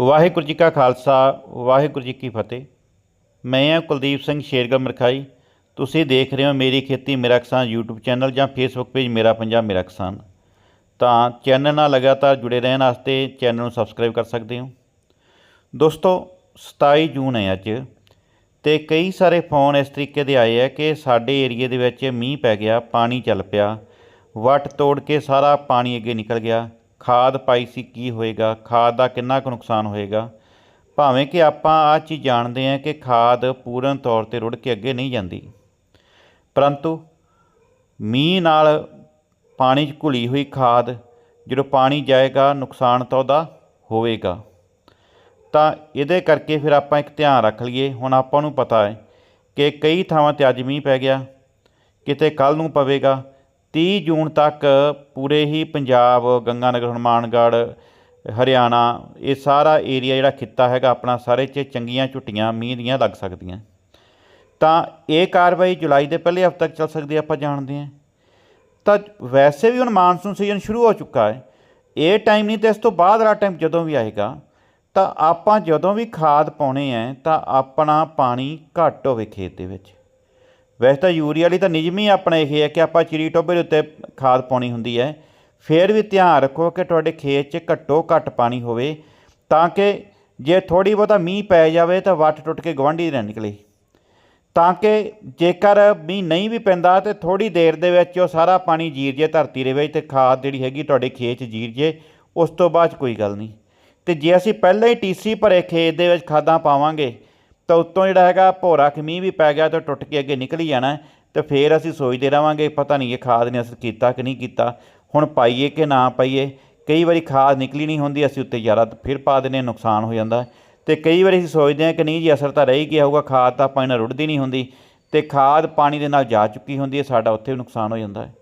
ਵਾਹਿਗੁਰੂ ਜੀ ਕਾ ਖਾਲਸਾ, ਵਾਹਿਗੁਰੂ ਜੀ ਕੀ ਫਤਿਹ। ਮੈਂ ਹਾਂ ਕੁਲਦੀਪ ਸਿੰਘ ਸ਼ੇਰਗੜ੍ਹ ਮਰਖਾਈ। ਤੁਸੀਂ ਦੇਖ ਰਹੇ ਹੋ ਮੇਰੀ ਖੇਤੀ ਮੇਰਾ ਕਿਸਾਨ YouTube ਚੈਨਲ ਜਾਂ Facebook ਪੇਜ ਮੇਰਾ ਪੰਜਾਬ ਮੇਰਾ ਕਿਸਾਨ। ਤਾਂ ਚੈਨਲ ਨਾਲ ਲਗਾਤਾਰ ਜੁੜੇ ਰਹਿਣ ਵਾਸਤੇ ਚੈਨਲ ਨੂੰ ਸਬਸਕ੍ਰਾਈਬ ਕਰ ਸਕਦੇ ਹੋ। ਦੋਸਤੋ 27 ਜੂਨ ਹੈ ਅੱਜ ਤੇ ਕਈ ਸਾਰੇ ਫੋਨ ਇਸ ਤਰੀਕੇ ਦੇ ਆਏ ਆ ਕਿ ਸਾਡੇ ਏਰੀਏ ਦੇ ਵਿੱਚ ਮੀਂਹ ਪੈ ਗਿਆ, ਪਾਣੀ ਚੱਲ ਪਿਆ। ਵੱਟ ਤੋੜ ਕੇ ਸਾਰਾ ਪਾਣੀ ਅੱਗੇ ਨਿਕਲ ਗਿਆ। ਖਾਦ ਪਾਈ ਸੀ ਕੀ ਹੋਏਗਾ, ਖਾਦ ਦਾ ਕਿੰਨਾ ਕੁ ਨੁਕਸਾਨ ਹੋਏਗਾ। ਭਾਵੇਂ ਕਿ ਆਪਾਂ ਆ ਚੀਜ਼ ਜਾਣਦੇ ਹਾਂ ਕਿ ਖਾਦ ਪੂਰਨ ਤੌਰ ਤੇ ਰੁੜ ਕੇ ਅੱਗੇ ਨਹੀਂ ਜਾਂਦੀ। ਪਰੰਤੂ ਮੀਂਹ ਨਾਲ ਪਾਣੀ 'ਚ ਘੁਲੀ ਹੋਈ ਖਾਦ, ਜਦੋਂ ਪਾਣੀ ਜਾਏਗਾ, ਨੁਕਸਾਨ ਤਾਂ ਉਹਦਾ ਹੋਵੇਗਾ। ਤਾਂ ਇਹਦੇ ਕਰਕੇ ਫਿਰ ਆਪਾਂ ਇੱਕ ਧਿਆਨ ਰੱਖ ਲਈਏ, ਹੁਣ ਆਪਾਂ ਨੂੰ ਪਤਾ ਹੈ ਕਿ ਕਈ ਥਾਵਾਂ ਤੇ ਅੱਜ ਮੀਂਹ ਪੈ ਗਿਆ, ਕਿਤੇ ਕੱਲ ਨੂੰ ਪਵੇਗਾ 30 ਜੂਨ ਤੱਕ ਪੂਰੇ ਹੀ ਪੰਜਾਬ, ਗੰਗਾਨਗਰ, ਹਨੂੰਮਾਨਗੜ੍ਹ, ਹਰਿਆਣਾ, ਇਹ ਸਾਰਾ ਏਰੀਆ ਜਿਹੜਾ ਖਿੱਤਾ ਹੈਗਾ, ਆਪਣਾ ਸਾਰੇ 'ਚ ਚੰਗੀਆਂ ਝੁੱਟੀਆਂ, ਮੀਂਹ ਦੀਆਂ ਲੱਗ ਸਕਦੀਆਂ। ਤਾਂ ਇਹ ਕਾਰਵਾਈ ਜੁਲਾਈ ਦੇ ਪਹਿਲੇ ਹਫ਼ਤੇ ਤੱਕ ਚੱਲ ਸਕਦੀ ਆਪਾਂ ਜਾਣਦੇ ਹਾਂ। ਤਾਂ ਵੈਸੇ ਵੀ ਹੁਣ ਮਾਨਸੂਨ ਸੀਜ਼ਨ ਸ਼ੁਰੂ ਹੋ ਚੁੱਕਾ ਹੈ। ਇਹ ਟਾਈਮ ਨਹੀਂ ਤੇ ਇਸ ਤੋਂ ਬਾਅਦ ਵਾਲਾ ਟਾਈਮ ਜਦੋਂ ਵੀ ਆਏਗਾ, ਤਾਂ ਆਪਾਂ ਜਦੋਂ ਵੀ ਖਾਦ ਪਾਉਣੇ ਹੈ, ਤਾਂ ਆਪਣਾ ਪਾਣੀ ਘੱਟ ਹੋਵੇ ਖੇਤ ਦੇ ਵਿੱਚ। ਵੈਸੇ ਤਾਂ ਯੂਰੀਆ ਲਈ ਤਾਂ ਨਿਯਮ ਹੀ ਆਪਣਾ ਇਹ ਹੈ ਕਿ ਆਪਾਂ ਚਿੜੀ ਟੋਭੇ ਦੇ ਉੱਤੇ ਖਾਦ ਪਾਉਣੀ ਹੁੰਦੀ ਹੈ। ਫਿਰ ਵੀ ਧਿਆਨ ਰੱਖੋ ਕਿ ਤੁਹਾਡੇ ਖੇਤ 'ਚ ਘੱਟੋ ਘੱਟ ਪਾਣੀ ਹੋਵੇ ਤਾਂ ਕਿ ਜੇ ਥੋੜੀ ਬਹੁਤਾ ਮੀਂਹ ਪੈ ਜਾਵੇ ਤਾਂ ਵੱਟ ਟੁੱਟ ਕੇ ਗਵਾਂਢੀ ਨਾ ਨਿਕਲੇ। ਤਾਂ ਕਿ ਜੇਕਰ ਮੀਂਹ ਨਹੀਂ ਵੀ ਪੈਂਦਾ ਤੇ ਥੋੜੀ ਦੇਰ ਦੇ ਵਿੱਚ ਉਹ ਸਾਰਾ ਪਾਣੀ ਜੀਰ ਜੇ ਧਰਤੀ ਦੇ ਵਿੱਚ ਤੇ ਖਾਦ ਜਿਹੜੀ ਹੈਗੀ ਤੁਹਾਡੇ ਖੇਤ 'ਚ ਜੀਰ ਜੇ ਉਸ ਤੋਂ ਬਾਅਦ 'ਚ ਕੋਈ ਗੱਲ ਨਹੀਂ। ਤੇ ਜੇ ਅਸੀਂ ਪਹਿਲਾਂ ਹੀ ਟੀਸੀ ਭਰੇ ਖੇਤ ਦੇ ਵਿੱਚ ਖਾਦਾਂ ਪਾਵਾਂਗੇ ਤਾਂ ਉੱਤੋਂ ਜਿਹੜਾ ਹੈਗਾ ਭੋਰਾ ਕਿ ਵੀ ਪੈ ਗਿਆ ਤਾਂ ਟੁੱਟ ਕੇ ਅੱਗੇ ਨਿਕਲੀ ਜਾਣਾ ਹੈ ਤੇ ਫਿਰ ਅਸੀਂ ਸੋਚਦੇ ਰਵਾਂਗੇ, ਪਤਾ ਨਹੀਂ ਇਹ ਖਾਦ ਨੇ ਅਸਰ ਕੀਤਾ ਕਿ ਨਹੀਂ ਕੀਤਾ। ਹੁਣ ਪਾਈਏ ਕਿ ਨਾ ਪਾਈਏ, ਕਈ ਵਾਰੀ ਖਾਦ ਨਿਕਲੀ ਨਹੀਂ ਹੁੰਦੀ, ਅਸੀਂ ਉੱਤੇ ਜ਼ਿਆਦਾ ਫਿਰ ਪਾ ਦਿੰਦੇ ਹਾਂ, ਨੁਕਸਾਨ ਹੋ ਜਾਂਦਾ ਹੈ। ਤੇ ਕਈ ਵਾਰੀ ਅਸੀਂ ਸੋਚਦੇ ਹਾਂ ਕਿ ਨਹੀਂ ਜੀ, ਅਸਰ ਤਾਂ ਰਹੀ ਗਿਆ ਹੋਊਗਾ, ਖਾਦ ਤਾਂ ਪਾਣੀ ਨਾਲ ਰੁੜਦੀ ਨਹੀਂ ਹੁੰਦੀ। ਤੇ ਖਾਦ ਪਾਣੀ ਦੇ ਨਾਲ ਜਾ ਚੁੱਕੀ ਹੁੰਦੀ ਹੈ, ਸਾਡਾ ਉੱਥੇ ਵੀ ਨੁਕਸਾਨ ਹੋ ਜਾਂਦਾ ਹੈ।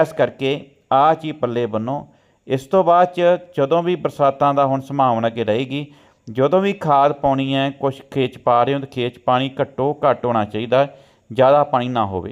ਇਸ ਕਰਕੇ ਆਹ ਚੀਜ਼ ਪੱਲੇ ਬੰਨੋ। ਇਸ ਤੋਂ ਬਾਅਦ ਚ ਜਦੋਂ ਵੀ ਬਰਸਾਤਾਂ ਦਾ ਹੁਣ ਸੰਭਾਵਨਾ ਕਿ ਰਹੇਗੀ ਜਦੋਂ ਵੀ ਖਾਦ ਪਾਉਣੀ ਹੈ, ਕੁਛ ਖੇਤ 'ਚ ਪਾ ਰਹੇ ਹੋ ਤਾਂ ਖੇਤ 'ਚ ਪਾਣੀ ਘੱਟੋ ਘੱਟ ਹੋਣਾ ਚਾਹੀਦਾ, ਜ਼ਿਆਦਾ ਪਾਣੀ ਨਾ ਹੋਵੇ।